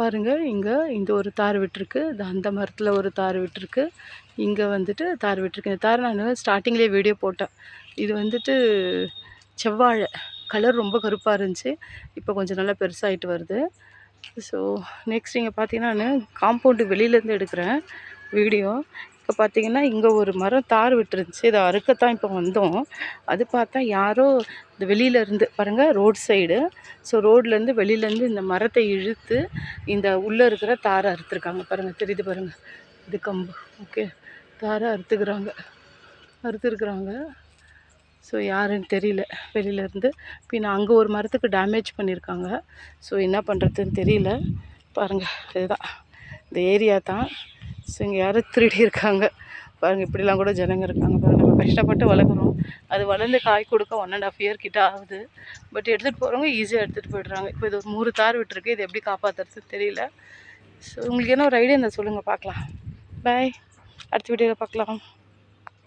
பாருங்கள் இங்கே இந்த ஒரு தார் விட்டுருக்கு. இது அந்த மரத்தில் ஒரு தார் விட்டுருக்கு. இங்கே வந்துட்டு தார் விட்டுருக்கு. இந்த தார் நான் ஸ்டார்டிங்லேயே வீடியோ போட்டேன். இது வந்துட்டு செவ்வாழை. கலர் ரொம்ப கருப்பாக இருந்துச்சு. இப்போ கொஞ்சம் நல்லா பெருசாகிட்டு வருது. ஸோ நெக்ஸ்ட் இங்கே பார்த்தீங்கன்னா நான் காம்பவுண்டு வெளியிலேருந்து எடுக்கிறேன் வீடியோ இப்போ பார்த்தீங்கன்னா இங்கே ஒரு மரம் தார் விட்டுருந்துச்சு. இதை அறுக்கத்தான் இப்போ வந்தோம். அது பார்த்தா யாரோ இந்த வெளியில இருந்து பாருங்கள் ரோட் சைடு. ஸோ ரோட்லேருந்து வெளியிலேருந்து இந்த மரத்தை இழுத்து இந்த உள்ளே இருக்கிற தாரை அறுத்துருக்காங்க. பாருங்கள் தெரியுது பாருங்கள் இது கம்பு. ஓகே தாரை அறுத்துக்கிறாங்க. அறுத்துருக்குறாங்க. ஸோ யாருன்னு தெரியல. வெளியிலேருந்து. பின்ன அங்கே ஒரு மரத்துக்கு டேமேஜ் பண்ணியிருக்காங்க. ஸோ என்ன பண்ணுறதுன்னு தெரியல. பாருங்கள் இதுதான். இந்த ஏரியா தான். ஸோ இங்கே யாரும் திருடி இருக்காங்க பாருங்கள் இப்படிலாம் கூட ஜனங்க இருக்காங்க. பாருங்கள் நம்ம கஷ்டப்பட்டு வளர்க்குறோம் அது வளர்ந்து காய் கொடுக்க ஒன் அண்ட் ஆஃப் இயர் கிட்ட ஆகுது. பட் எடுத்துகிட்டு போகிறவங்க ஈஸியாக எடுத்துகிட்டு போயிடுறாங்க. இப்போ இது ஒரு மூணு தார் விட்டுருக்கு. இது எப்படி காப்பாற்றுறது தெரியல. ஸோ உங்களுக்கு என்ன ஒரு ஐடியா இருந்தால் சொல்லுங்கள் பார்க்கலாம். பாய் அடுத்த வீடியோவில் பார்க்கலாம்.